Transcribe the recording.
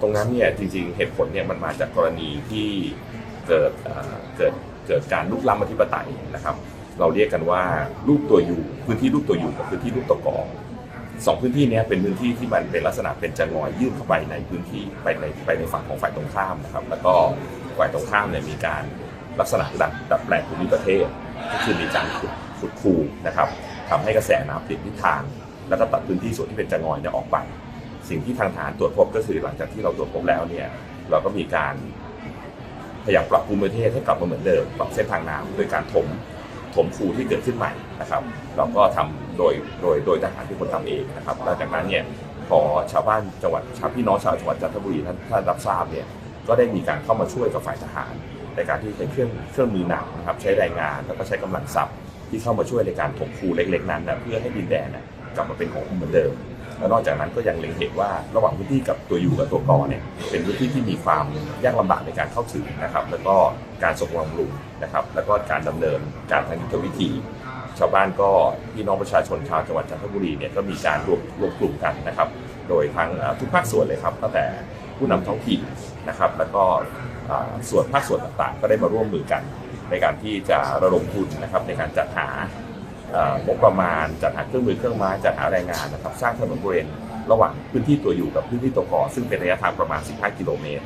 ตรงนั้นเนี่ยจริงๆเหตุผลเนี่ยมันมาจากกรณีที่เกิดเกิดเกิดการลุกล้ำอธิปไตยนะครับ เราเรียกกันว่ารูปตัวยูพื้นที่รูปตัวยูกับพื้นที่รูปตัวกอสองพื้นที่นี้เป็นพื้นที่ที่มันเป็นลักษณะเป็นจะงอยยื่นเข้าไปในพื้นที่ไปในไปในฝั่งของฝ่ายตรงข้ามนะครับ แล้วก็ฝ่ายตรงข้ามเนี่ยมีการลักษณะดัดดัดแปลงภูมิประเทศก็คือมีการขุดขุดคูนะครับทำให้กระแสน้ำเปลี่ยนทิศทาง แล้วก็ตัดพื้นที่ส่วนที่เป็นจะงอยเนี่ยออกไป สิ่งที่ทางทหารตรวจพบก็คือหลังจากที่เราตรวจพบแล้วเนี่ยเราก็มีการพยายามปรับภูมิประเทศให้กลับมาเหมือนเดิมปรับเส้นทางน้ำโดยการถมถมคูที่เกิดขึ้นใหม่นะครับเราก็ทำโดยโดยโดยทหารที่คนทำเองนะครับหลังจากนั้นเนี่ยพอชาวบ้านจังหวัดชาวพี่น้องชาวจังหวัดจันทบุรีท่านท่านรับทราบเนี่ยก็ได้มีการเข้ามาช่วยกับฝ่ายทหาร ในการที่ใช้เครื่องเครื่องมือหนักนะครับใช้แรงงานแล้วก็ใช้กำลังทรัพย์ที่เข้ามาช่วยในการถมคูเล็กๆนั้นนะเพื่อให้ดินแดนนะกลับมาเป็นของเหมือนเดิม แล้วนอกจากนั้นก็ยังเล็งเห็นว่าระหว่างพื้นที่กับตัวยูกับตัวกอเนี่ยเป็นพื้นที่ที่มีความยากลำบากในการเข้าถึงนะครับแล้วก็การส่งบำรุงนะครับแล้วก็การดำเนินการทางยุทธวิธี ชาวบ้านก็พี่น้องประชาชนชาวจังหวัดจันทบุรีเนี่ยก็มีการรวมรวมกลุ่มกันนะครับโดยทั้งทุกภาคส่วนเลยครับตั้งแต่ผู้นำท้องถิ่นนะครับแล้วก็ส่วนภาคส่วนต่างๆ ก็ได้มาร่วมมือกัน ในการที่จะระดมทุนนะครับในการจัดหา งบประมาณจัดหาเครื่องมือเครื่องไม้จัดหาแรงงานนะครับสร้างถนนบริเวณระหว่างพื้นที่ตัวอยู่กับพื้นที่ตัวก่อซึ่งเป็นระยะทางประมาณ 15 กิโลเมตร